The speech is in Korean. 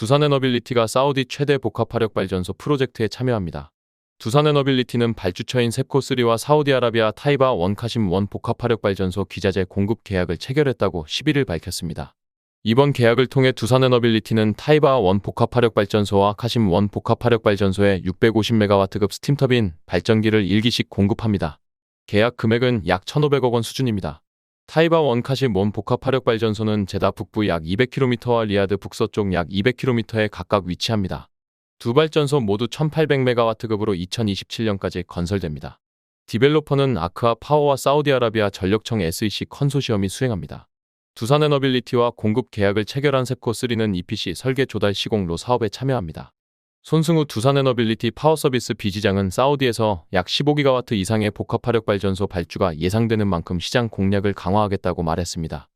두산에너빌리티가 사우디 최대 복합화력 발전소 프로젝트에 참여합니다. 두산에너빌리티는 발주처인 셉코3와 사우디아라비아 타이바 원카심 원 복합화력 발전소 기자재 공급 계약을 체결했다고 11일 밝혔습니다. 이번 계약을 통해 두산에너빌리티는 타이바 원 복합화력 발전소와 카심 원 복합화력 발전소에 650메가와트급 스팀터빈 발전기를 1기씩 공급합니다. 계약 금액은 약 1,500억 원 수준입니다. 타이바 원카심 원 복합 화력 발전소는 제다 북부 약 200km와 리아드 북서쪽 약 200km에 각각 위치합니다. 두 발전소 모두 1800메가와트급으로 2027년까지 건설됩니다. 디벨로퍼는 아크아 파워와 사우디아라비아 전력청 SEC 컨소시엄이 수행합니다. 두산에너빌리티와 공급 계약을 체결한 셉코3는 EPC 설계 조달 시공로 사업에 참여합니다. 손승우 두산에너빌리티 파워서비스 비지장은 사우디에서 약 15기가와트 이상의 복합화력 발전소 발주가 예상되는 만큼 시장 공략을 강화하겠다고 말했습니다.